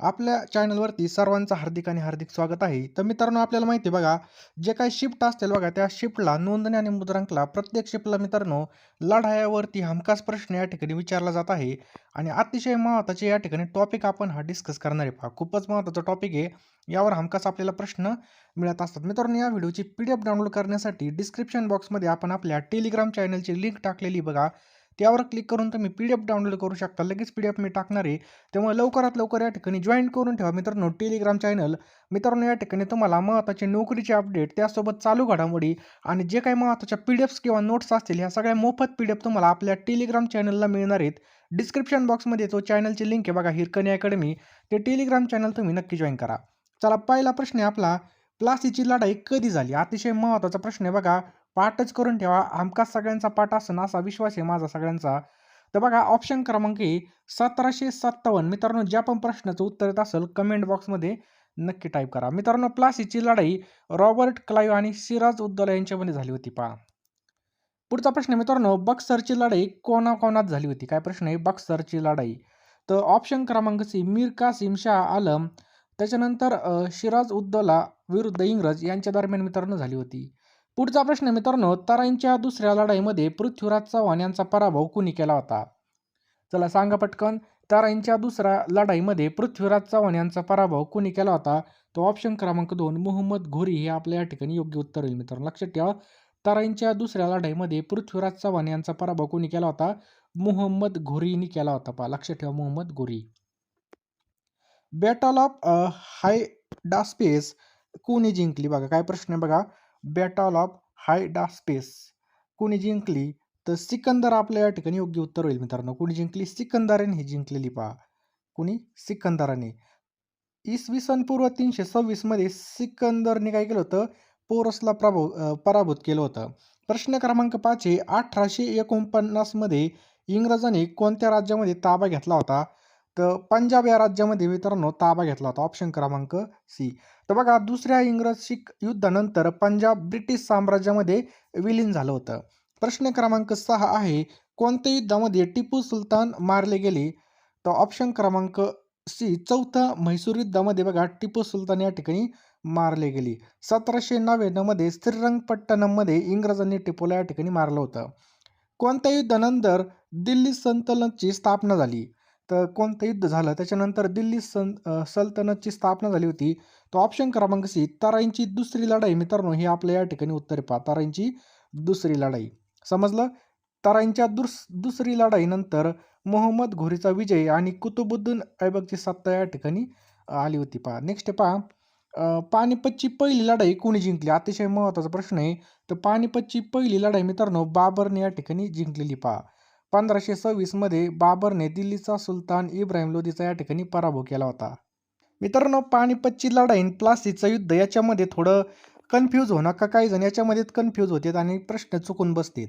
आपल्या चॅनलवरती सर्वांचं हार्दिक आणि हार्दिक स्वागत आहे. तर मित्रांनो आपल्याला माहिती आहे बघा जे काही शिफ्ट असतील बघा त्या शिफ्टला नोंदणी आणि मुद्रांकला प्रत्येक शिफ्टला मित्रांनो लढायावरती हमखास प्रश्न या ठिकाणी विचारला जात आहे. आणि अतिशय महत्त्वाचे या ठिकाणी टॉपिक आपण हा डिस्कस करणार आहे पहा. खूपच महत्त्वाचा टॉपिक आहे. यावर हमखास आपल्याला प्रश्न मिळत असतात. मित्रांनो या व्हिडिओची पी डी एफ डाउनलोड करण्यासाठी डिस्क्रिप्शन बॉक्समध्ये आपण आपल्या टेलिग्राम चॅनलची लिंक टाकलेली बघा. त्यावर क्लिक करून तुम्ही पी डी एफ डाउनलोड करू शकता. लगेच पी डी एफ मी टाकणार आहे. त्यामुळे लवकरात लवकर या ठिकाणी जॉईन करून ठेवा. मित्रांनो टेलिग्राम चॅनल मित्रांनो या ठिकाणी तुम्हाला महत्त्वाचे नोकरीचे अपडेट त्यासोबत चालू घडामोडी आणि जे काही महत्त्वाच्या पी डी एफ्स किंवा नोट्स असतील ह्या सगळ्या मोफत पी डी एफ तुम्हाला आपल्या टेलिग्राम चॅनलला मिळणार आहेत. डिस्क्रिप्शन बॉक्समध्ये तो चॅनलची लिंक आहे बघा हिरकणी अकॅडमी ते टेलिग्राम चॅनल तुम्ही नक्की जॉईन करा. चला पहिला प्रश्न आहे आपला. प्लासीची लढाई कधी झाली? अतिशय महत्त्वाचा प्रश्न आहे बघा. पाठच करून ठेवा. हमखास सगळ्यांचा पाठ असन असा विश्वास आहे माझा सगळ्यांचा. तर बघा ऑप्शन क्रमांक आहे सतराशे सत्तावन्न. मित्रांनो ज्या पण प्रश्नाचं उत्तर येत असेल कमेंट बॉक्समध्ये नक्की टाईप करा. मित्रांनो प्लासीची लढाई रॉबर्ट क्लाईव्ह आणि सिराज उद्दौला यांच्यामध्ये झाली होती पहा. पुढचा प्रश्न मित्रांनो बक्सरची लढाई कोणाकोणात झाली होती? काय प्रश्न आहे? बक्सरची लढाई. तर ऑप्शन क्रमांक सी मीर कासिम शाह आलम. त्याच्यानंतर सिराज उद्दौला विरुद्ध इंग्रज यांच्या दरम्यान मित्रांनो झाली होती. पुढचा प्रश्न मित्रांनो तराईंच्या दुसऱ्या लढाईमध्ये पृथ्वीराज चव्हाण यांचा पराभव कुणी केला होता? चला सांगा पटकन तराईंच्या दुसऱ्या लढाईमध्ये पृथ्वीराज चव्हाण यांचा पराभव कुणी केला होता? तो ऑप्शन क्रमांक दोन मोहम्मद घोरी हे आपल्या या ठिकाणी योग्य उत्तर होईल मित्रांनो. लक्षात ठेवा तराईंच्या दुसऱ्या लढाईमध्ये पृथ्वीराज चव्हाण यांचा पराभव कुणी केला होता? मोहम्मद घोरीने केला होता पहा लक्षात ठेवा मोहम्मद घोरी. बॅटल ऑफ हायडास्पेस कोणी जिंकली? बघा काय प्रश्न आहे बघा. बॅटल ऑफ हायडास्पेस कोणी जिंकली तर सिकंदर आपल्या या ठिकाणी योग्य उत्तर होईल मित्रांनो. कोणी जिंकली सिकंदराने ही जिंकलेली पहा. कोणी? सिकंदराने. इसवी सन पूर्व तीनशे सव्वीसमध्ये सिकंदरने काय केलं होतं? पोरसला प्रभू पराभूत केलं होतं. प्रश्न क्रमांक पाच हे अठराशे एकोणपन्नासमध्ये इंग्रजांनी कोणत्या राज्यामध्ये ताबा घेतला होता? तर पंजाब या राज्यामध्ये मित्रांनो ताबा घेतला होता. ऑप्शन क्रमांक सी. तर बघा दुसऱ्या इंग्रज शीख युद्धानंतर पंजाब ब्रिटिश साम्राज्यामध्ये विलीन झालं होतं. प्रश्न क्रमांक सहा आहे कोणत्या युद्धामध्ये टिपू सुलतान मारले गेले? तर ऑप्शन क्रमांक सी चौथं म्हैसूर युद्धामध्ये बघा टिपू सुलतान या ठिकाणी मारले गेले. सतराशे नव्याण्णवमध्ये श्रीरंगपट्टणममध्ये इंग्रजांनी टिपूला या ठिकाणी मारलं होतं. कोणत्या युद्धानंतर दिल्ली संतलनची स्थापना झाली? तर कोणतं युद्ध झालं? त्याच्यानंतर दिल्ली सन सल्तनतची स्थापना झाली होती. तो ऑप्शन क्रमांक सी तराईंची दुसरी लढाई. मित्रांनो हे आपल्या या ठिकाणी उत्तर पहा तराईंची दुसरी लढाई. समजलं? तराईंच्या दुस दुसरी लढाईनंतर मोहम्मद घोरीचा विजय आणि कुतुबुद्दीन ऐबकची सत्ता या ठिकाणी आली होती. पहा नेक्स्ट पहा. पानिपतची पहिली लढाई कोणी जिंकली? अतिशय महत्त्वाचा प्रश्न आहे. तर पानिपतची पहिली लढाई मित्रांनो बाबरने या ठिकाणी जिंकलेली. पहा पंधराशे सव्वीसमध्ये बाबरने दिल्लीचा सुलतान इब्राहिम लोधीचा या ठिकाणी पराभव केला होता. मित्रांनो पानिपतची लढाई आणि प्लासीचं युद्ध याच्यामध्ये थोडं कन्फ्यूज होणं का काही जण याच्यामध्ये कन्फ्यूज होतात आणि प्रश्न चुकून बसतात.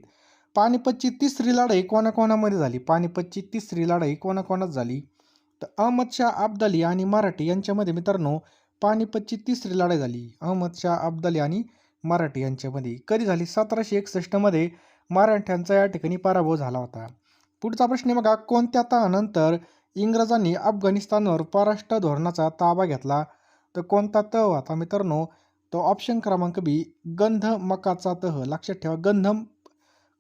पानिपतची तिसरी लढाई कोणाकोणामध्ये झाली? पानिपतची तिसरी लढाई कोणाकोणात झाली? तर अहमदशाह अब्दाली आणि मराठी यांच्यामध्ये मित्रांनो पानिपतची तिसरी लढाई झाली. अहमदशाह अब्दाली आणि मराठी यांच्यामध्ये. कधी झाली? सतराशे एकसष्टमध्ये मराठ्यांचा या ठिकाणी पराभव झाला होता. पुढचा प्रश्न बघा कोणत्या तहानंतर इंग्रजांनी अफगाणिस्तानवर पराष्ट्र धोरणाचा ताबा घेतला? तर कोणता तह होता मित्रांनो तो ऑप्शन क्रमांक बी गंध मकाचा तह लक्षात ठेवा गंधम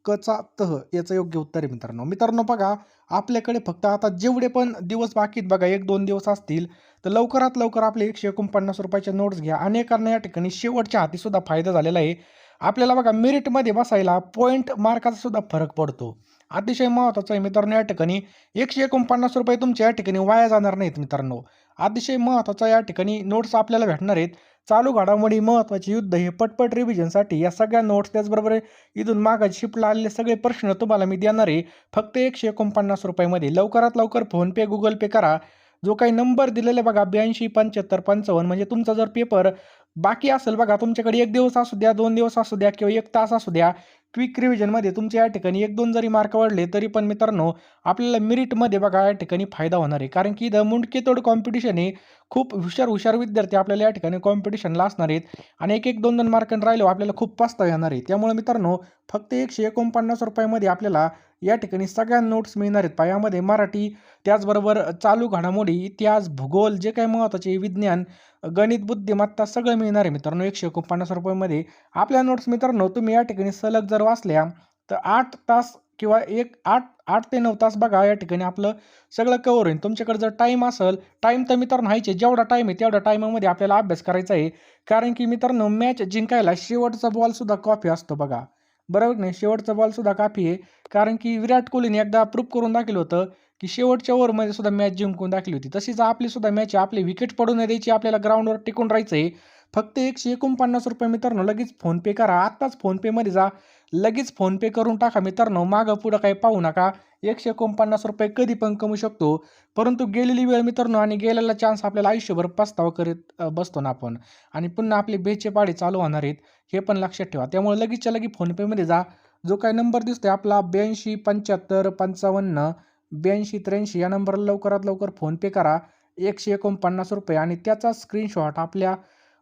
कचा तह याचं योग्य उत्तर आहे मित्रांनो. मित्रांनो बघा आपल्याकडे फक्त आता जेवढे पण दिवस बाकीत बघा एक दोन दिवस असतील तर लवकरात लवकर आपले एकशे एकोणपन्नास रुपयाच्या नोट्स घ्या. अनेकांना या ठिकाणी शेवटच्या हातीसुद्धा फायदा झालेला आहे. आपल्याला बघा मेरिटमध्ये बसायला पॉईंट मार्काचा सुद्धा फरक पडतो. अतिशय महत्त्वाचं आहे मित्रांनो या ठिकाणी एकशे एकोणपन्नास रुपये तुमच्या या ठिकाणी वाया जाणार नाहीत मित्रांनो. अतिशय महत्त्वाचा या ठिकाणी नोट्स आपल्याला भेटणार आहेत. चालू घडामोडी महत्त्वाचे युद्ध हे पटपट रिव्हिजनसाठी या सगळ्या नोट्स त्याचबरोबर इथून मागाची शिफ्टला आलेले सगळे प्रश्न तुम्हाला मी देणार आहे. फक्त एकशे एकोणपन्नास रुपयामध्ये लवकरात लवकर फोनपे गुगल पे करा. जो काही नंबर दिलेला बघा ब्याऐंशी पंच्याहत्तर पंचावन्न म्हणजे तुमचा जर पेपर बाकी असेल बघा तुमच्याकडे एक दिवस असू द्या दोन दिवस असू द्या किंवा एक तास असू द्या क्विक रिव्हिजनमध्ये तुमचे या ठिकाणी एक दोन जरी मार्क वाढले तरी पण मित्रांनो आपल्याला मेरिटमध्ये बघा या ठिकाणी फायदा होणार आहे. कारण की द मुंडकेतोड कॉम्पिटिशन आहे खूप हुशार हुशार विद्यार्थी आपल्याला या ठिकाणी कॉम्पिटिशनला असणार आहेत. आणि एक एक दोन दोन मार्कांनी राहिलो आपल्याला खूप पस्ताव येणार आहे. त्यामुळे मित्रांनो फक्त एकशे एकोणपन्नास रुपयामध्ये आपल्याला या ठिकाणी सगळ्या नोट्स मिळणार आहेत. पायामध्ये मराठी त्याचबरोबर चालू घडामोडी इतिहास भूगोल जे काही महत्त्वाचे विज्ञान गणित बुद्धिमत्ता सगळं मिळणार आहे मित्रांनो. एकशे एकोणपन्नास रुपयामध्ये आपल्या नोट्स मित्रांनो तुम्ही या ठिकाणी सलग जर वाचल्या तर आठ तास किंवा एक आठ आठ ते नऊ तास बघा या ठिकाणी आपलं सगळं कवर होईल. तुमच्याकडे जर टाईम असेल टाईम तर मित्रांनो व्हायचे जेवढा टाईम आहे तेवढ्या टाईमामध्ये आपल्याला अभ्यास करायचा आहे. कारण की मित्रांनो मॅच जिंकायला शेवटचा बॉलसुद्धा कॉफी असतो बघा. बरोबर नाही? शेवटचा बॉलसुद्धा काफी आहे. कारण की विराट कोहलीने एकदा प्रूफ करून दाखवलं होतं की शेवटच्या ओव्हरमध्ये सुद्धा मॅच जिंकून दाखली होती. तशीच आपली सुद्धा मॅच आपली विकेट पडू न द्यायची आपल्याला ग्राउंडवर टिकून राहायचं आहे फक्त एकशे एकोणपन्नास रुपये मित्रांनो लगेच फोनपे करा. आत्ताच फोनपेमध्ये जा. लगेच फोनपे करून टाका मित्रांनो. मागं पुढं काही पाहू नका. एकशे एकोणपन्नास रुपये कधी पण कमवू शकतो. परंतु गेलेली वेळ मित्रांनो आणि गेलेला चान्स आपल्याला आयुष्यभर पस्तावा करीत बसतो ना आपण. आणि पुन्हा आपले बेचे पाडे चालू होणार आहेत हे पण लक्षात ठेवा. त्यामुळे लगेचच्या लगेच फोनपेमध्ये जा. जो काही नंबर दिसतोय आपला ब्याऐंशी पंच्याहत्तर पंचावन्न ब्याऐंशी त्र्याऐंशी या नंबरला लवकरात लवकर फोनपे करा. एकशे एकोणपन्नास रुपये आणि त्याचा स्क्रीनशॉट आपल्या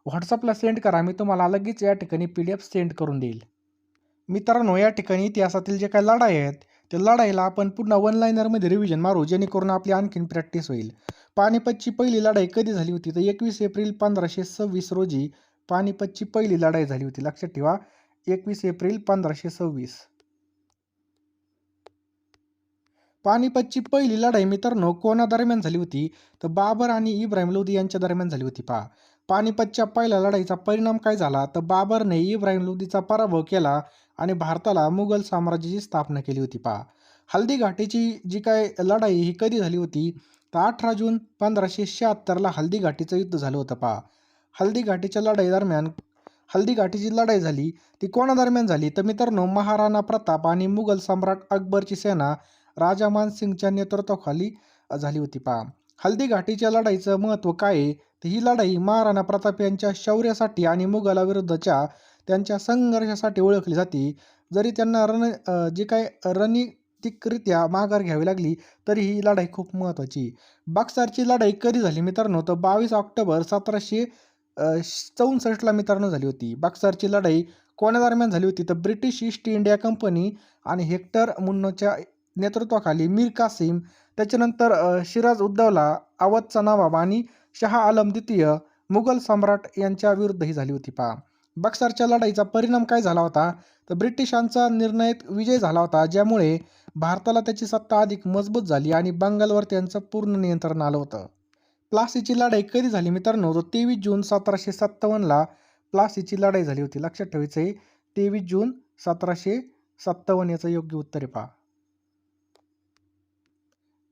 व्हॉट्सअपला सेंड करा मी तुम्हाला लगेच या ठिकाणी पी डी एफ सेंड करून देईल. मित्रांनो या ठिकाणी इतिहासातील जे काही लढाई आहेत त्या लढाईला आपण पुन्हा वन लाईनरमध्ये रिव्हिजन मारू जेणेकरून आपली आणखीन प्रॅक्टिस होईल. पानिपतची पहिली लढाई कधी झाली होती? तर एकवीस एप्रिल पंधराशे सव्वीस रोजी पानिपतची पहिली लढाई झाली होती. लक्षात ठेवा एकवीस एप्रिल पंधराशे सव्वीस. पानिपतची पहिली लढाई मित्रांनो कोणादरम्यान झाली होती? तर बाबर आणि इब्राहिम लोदी यांच्या दरम्यान झाली होती. पहा पानिपतच्या पहिल्या लढाईचा परिणाम काय झाला? तर बाबरने इब्राहिम लुदीचा पराभव केला आणि भारताला मुघल साम्राज्याची स्थापना केली होती. पहा हल्दी घाटीची जी काय लढाई ही कधी झाली होती? तर अठरा जून पंधराशे शहात्तरला हल्दी घाटीचं युद्ध झालं होतं. पहा हल्दी घाटीच्या लढाई दरम्यान हल्दी घाटीची लढाई झाली ती कोणादरम्यान झाली? तर मित्रांनो महाराणा प्रताप आणि मुघल सम्राट अकबरची सेना राजा मानसिंगच्या नेतृत्वाखाली झाली होती. पहा हल्दी घाटीच्या लढाईचं महत्त्व काय आहे? तर ही लढाई महाराणा प्रताप यांच्या शौर्यासाठी आणि मुघलाविरुद्धच्या त्यांच्या संघर्षासाठी ओळखली जाते. जरी त्यांना रण जी जे काय रणनीतिकरित्या माघार घ्यावी लागली तरी ही लढाई खूप महत्त्वाची. बाक्सारची लढाई कधी झाली मित्रांनो? तर बावीस ऑक्टोबर सतराशे चौसष्टला मित्रांनो झाली होती. बाक्सारची लढाई कोणादरम्यान झाली होती? तर ब्रिटिश ईस्ट इंडिया कंपनी आणि हेक्टर मुन्नोच्या नेतृत्वाखाली मीर कासिम त्याच्यानंतर शिराज सिराज अवधचा नवाब आणि शहा आलम द्वितीय मुघल सम्राट यांच्या विरुद्धही झाली होती पहा बक्सरच्या लढाईचा परिणाम काय झाला होता? तर ब्रिटिशांचा निर्णयत विजय झाला होता ज्यामुळे भारताला त्याची सत्ता अधिक मजबूत झाली आणि बंगालवर त्यांचं पूर्ण नियंत्रण आलं होतं. प्लासीची लढाई कधी झाली मित्रांनो? तर तेवीस जून सतराशे सत्तावन्नला प्लासीची लढाई झाली होती. लक्षात ठेवायचं आहे तेवीस जून सतराशे सत्तावन्न याचं योग्य उत्तर आहे पहा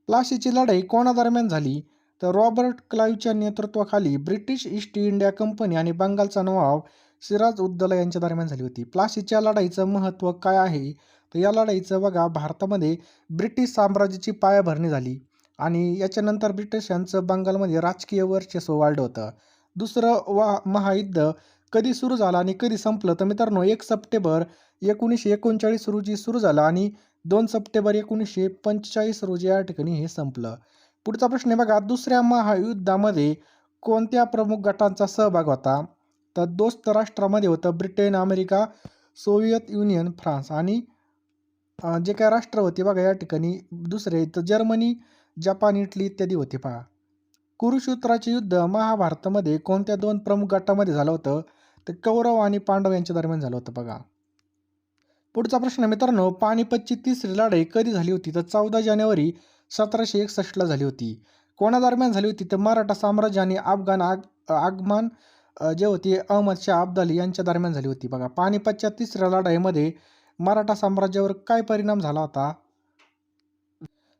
प्लासीची लढाई कोणादरम्यान झाली? तर रॉबर्ट क्लाईव्हच्या नेतृत्वाखाली ब्रिटिश ईस्ट इंडिया कंपनी आणि बंगालचा नवाब सिराज उद्दला यांच्या दरम्यान झाली होती. प्लासीच्या लढाईचं महत्त्व काय आहे? तर या लढाईचं बघा भारतामध्ये ब्रिटिश साम्राज्याची पायाभरणी झाली आणि याच्यानंतर ब्रिटिशांचं बंगालमध्ये राजकीय वर्चस्व वाढलं होतं. दुसरं वा महायुद्ध कधी सुरू झालं आणि कधी संपलं? तर मित्रांनो एक सप्टेंबर एकोणीसशे एकोणचाळीस रोजी सुरू झालं आणि दोन सप्टेंबर एकोणीसशे पंचेचाळीस रोजी या ठिकाणी हे संपलं. पुढचा प्रश्न आहे बघा दुसऱ्या महायुद्धामध्ये कोणत्या प्रमुख गटांचा सहभाग होता? तर दोस्त राष्ट्रामध्ये होतं Britain America Soviet Union France आणि जे काय राष्ट्र होते बघा या ठिकाणी दुसरे तर जर्मनी जपान इटली इत्यादी होते पहा. कुरुक्षेत्राचे युद्ध महाभारतामध्ये कोणत्या दोन प्रमुख गटामध्ये झालं होतं? तर कौरव आणि पांडव यांच्या दरम्यान झालं होतं बघा. पुढचा प्रश्न मित्रांनो पानिपतची तिसरी लढाई कधी झाली होती? तर चौदा जानेवारी सतराशे एकसष्टला झाली होती. कोणादरम्यान झाली होती? तर मराठा साम्राज्य आणि अफगाण आग आगमान जे होते अहमद शाह अब्दाली यांच्या दरम्यान झाली होती. बघा पानिपतच्या तिसऱ्या लढाईमध्ये मराठा साम्राज्यावर काय परिणाम झाला होता?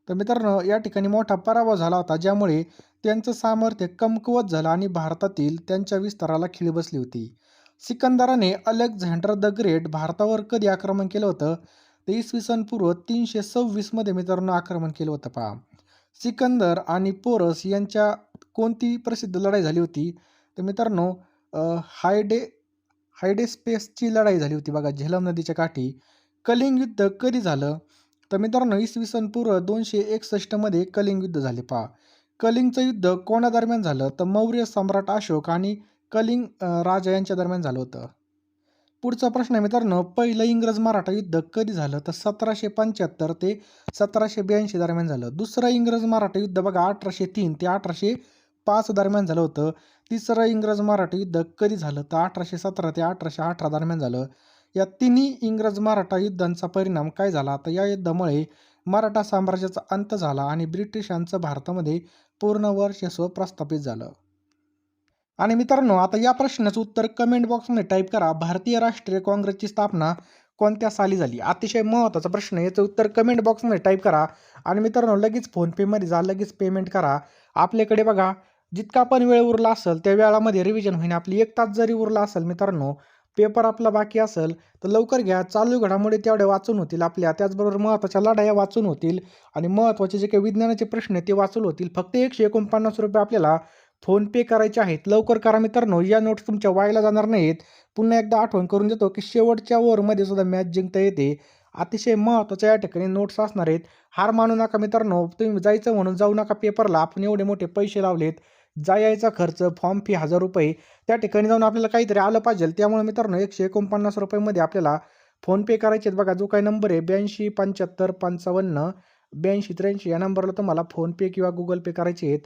तर मित्रांनो या ठिकाणी मोठा पराभव झाला होता ज्यामुळे त्यांचं सामर्थ्य कमकुवत झालं आणि भारतातील त्यांच्या विस्ताराला खिळ बसली होती. सिकंदराने अलेक्झांडर द ग्रेट भारतावर कधी आक्रमण केलं होतं? तर इसवी सन पूर्व तीनशे सव्वीसमध्ये मित्रांनो आक्रमण केलं होतं पहा. सिकंदर आणि पोरस यांच्या कोणती प्रसिद्ध लढाई झाली होती? तर मित्रांनो हायडे हायडे स्पेसची लढाई झाली होती बघा झेलम नदीच्या काठी. कलिंग युद्ध कधी झालं? तर मित्रांनो इसवी सन पूर्व दोनशे एकसष्टमध्ये कलिंग युद्ध झाले पहा. कलिंगचं युद्ध कोणादरम्यान झालं? तर मौर्य सम्राट अशोक आणि कलिंग राजा यांच्या दरम्यान झालं होतं. पुढचा प्रश्न आहे मित्रांनो पहिलं इंग्रज मराठा युद्ध कधी झालं? तर सतराशे पंच्याहत्तर ते सतराशे ब्याऐंशी दरम्यान झालं. दुसरं इंग्रज मराठा युद्ध बघा अठराशे तीन ते अठराशे पाच दरम्यान झालं होतं. तिसरं इंग्रज मराठा युद्ध कधी झालं? तर अठराशे सतरा ते अठराशे अठरा दरम्यान झालं. या तिन्ही इंग्रज मराठा युद्धांचा परिणाम काय झाला? तर या युद्धामुळे मराठा साम्राज्याचा अंत झाला आणि ब्रिटिशांचं भारतामध्ये पूर्ण वर्चस्व प्रस्थापित झालं. आणि मित्रांनो आता या प्रश्नाचं उत्तर कमेंट बॉक्समध्ये टाईप करा. भारतीय राष्ट्रीय काँग्रेसची स्थापना कोणत्या साली झाली? अतिशय महत्त्वाचा प्रश्न याचं उत्तर कमेंट बॉक्समध्ये टाईप करा. आणि मित्रांनो लगेच फोनपेमध्ये जा लगेच पेमेंट करा. आपल्याकडे बघा जितका पण वेळ उरला असेल त्या वेळामध्ये रिव्हिजन होईन. आपली एक तास जरी उरला असेल मित्रांनो पेपर आपला बाकी असेल तर लवकर घ्या. चालू घडामोडी तेवढ्या वाचून होतील आपल्या. त्याचबरोबर महत्त्वाच्या लढाया वाचून होतील. आणि महत्त्वाचे जे काही विज्ञानाचे प्रश्न आहेत ते वाचून होतील. फक्त एकशे एकोणपन्नास रुपये आपल्याला फोनपे करायचे आहेत. लवकर करा मित्रांनो या नोट्स तुमच्या वायला जाणार नाहीत. पुन्हा एकदा आठवण करून देतो की शेवटच्या ओव्हरमध्ये सुद्धा मॅच जिंकता येते. अतिशय महत्त्वाच्या या ठिकाणी नोट्स असणार आहेत. हार मानू नका मित्रांनो तुम्ही जायचं म्हणून जाऊ नका पेपरला. आपण एवढे मोठे पैसे लावलेत. जा यायचा खर्च फॉर्म फी हजार रुपये. त्या ठिकाणी जाऊन आपल्याला काहीतरी आलं पाहिजे. त्यामुळे मित्रांनो एकशे एकोणपन्नास रुपयामध्ये आपल्याला फोनपे करायचे आहेत बघा. जो काही नंबर आहे ब्याऐंशी पंच्याहत्तर पंचावन्न ब्याऐंशी त्र्याऐंशी या नंबरला तुम्हाला फोनपे किंवा गुगल पे करायचे आहेत.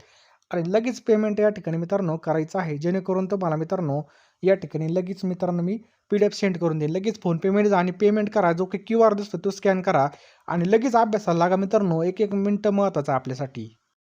आणि लगेच पेमेंट या ठिकाणी मित्रांनो करायचं आहे. जेणेकरून तुम्हाला मित्रांनो या ठिकाणी लगेच मित्रांनो मी पी डी एफ सेंड करून देईन. लगेच फोनपेमध्ये जा आणि पेमेंट करा. जो काही क्यू आर दिसतो तो स्कॅन करा. आणि लगेच अभ्यासाला लागा मित्रांनो. एक एक मिनटं महत्त्वाचं आपल्यासाठी.